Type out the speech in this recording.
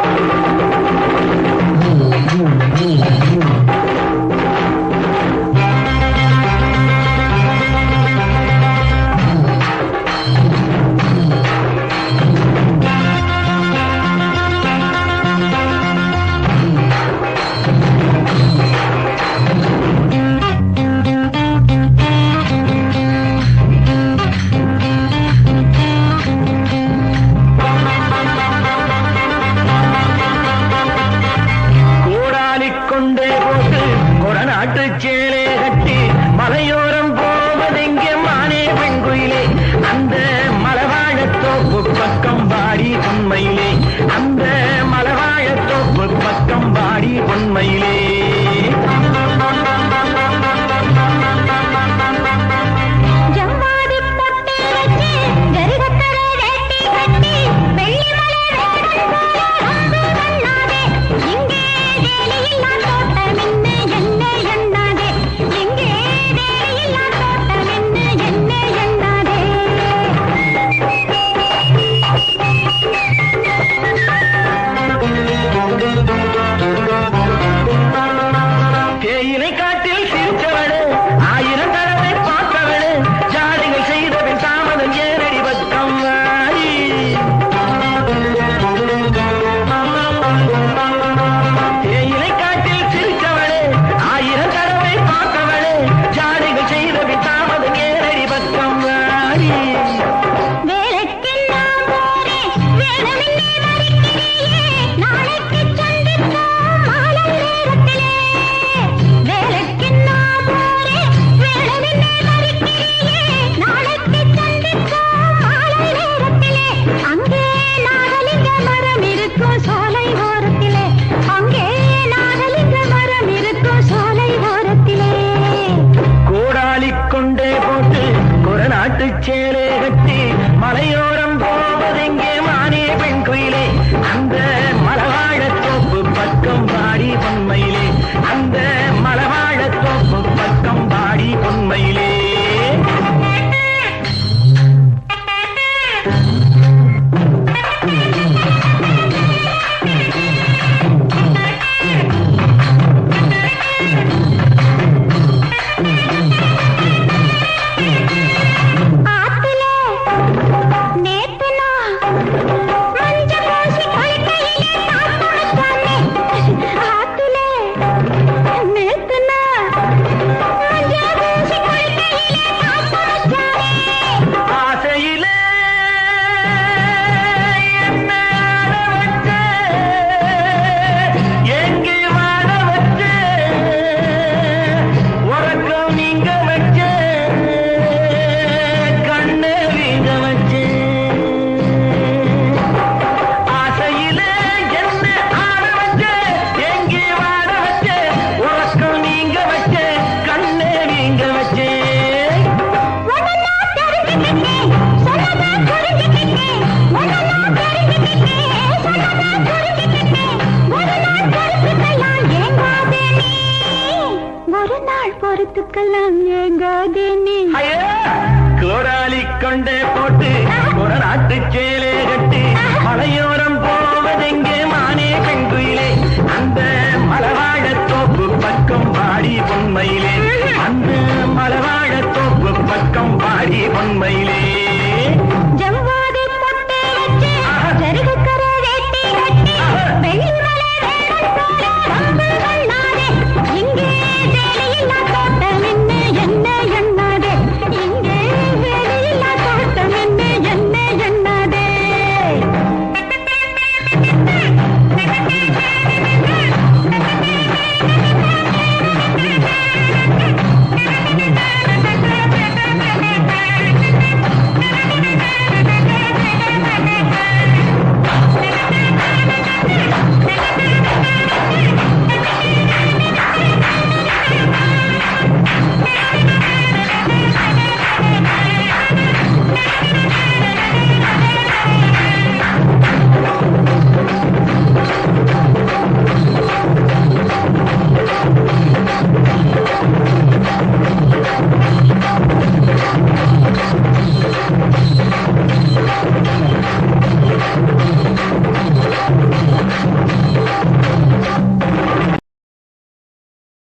Mm-hmm. பார்க்கலாம் எங்காதினி கோடாலி கொண்டே போட்டு ஒரு நாட்டு சேலே கட்டி மலையோரம் போவதெங்கே மானே கங்குயிலே. அந்த மலவாழ தோப்பு பக்கம் பாடி பொன்மையிலே. அந்த மலவாழ தோப்பு பக்கம் பாடி பொன்மையிலே.